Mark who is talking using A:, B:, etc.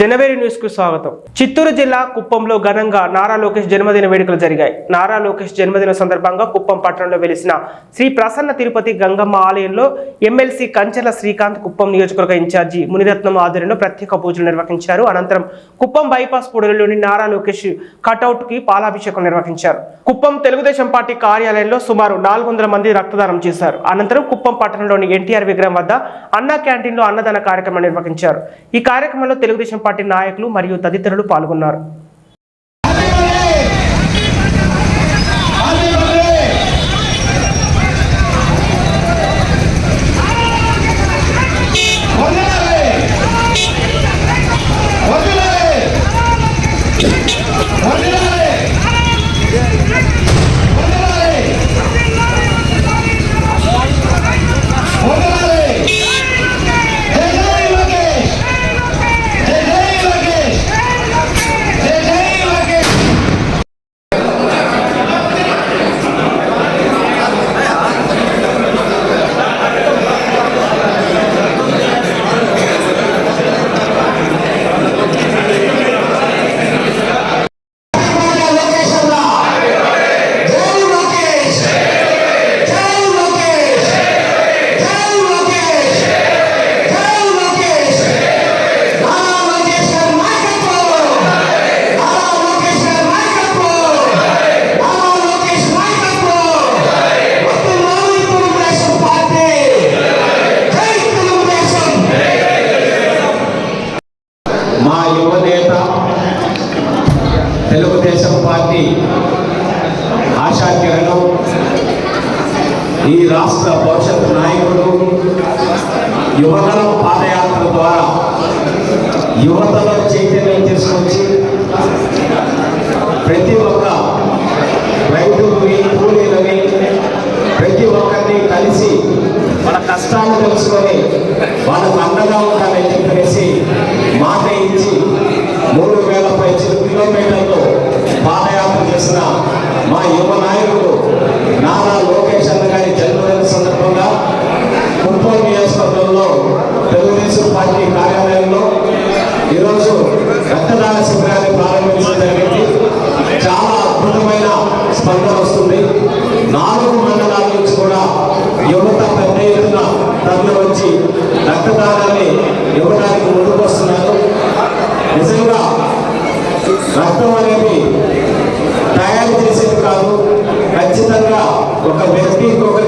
A: జనవరి న్యూస్కు స్వాగతం. చిత్తూరు జిల్లా కుప్పంలో ఘనంగా నారా లోకేష్ జన్మదిన వేడుకలు జరిగాయి. నారా లోకేష్ జన్మదిన సందర్భంగా కుప్పం పట్టణంలో వెలిసిన శ్రీ ప్రసన్న తిరుపతి గంగమ్మ ఆలయంలో ఎమ్మెల్సీ కంచెల శ్రీకాంత్ కుప్పం నియోజకవర్గ ఇన్ఛార్జి మునిరత్నం ఆధ్వర్యంలో ప్రత్యేక పూజలు నిర్వహించారు. అనంతరం కుప్పం బైపాస్ పూడలోని నారా లోకేష్ కటౌట్కి పాలాభిషేకం నిర్వహించారు. కుప్పం తెలుగుదేశం పార్టీ కార్యాలయంలో సుమారు నాలుగు వందల మంది రక్తదానం చేశారు. అనంతరం కుప్పం పట్టణంలోని ఎన్టీఆర్ విగ్రహం వద్ద అన్నా క్యాంటీన్లో అన్నదాన కార్యక్రమం నిర్వహించారు. ఈ కార్యక్రమంలో తెలుగుదేశం పార్టీ నాయకులు మరియు తదితరులు పాల్గొన్నారు
B: మా యువనేత తెలుగుదేశం పార్టీ ఆశాకిరణం ఈ రాష్ట్ర భవిష్యత్ నాయకుడు యువతరం పాదయాత్ర ద్వారా యువతలో చైతన్యం తీసుకొచ్చి ప్రతి ఒక్క నారా Francisco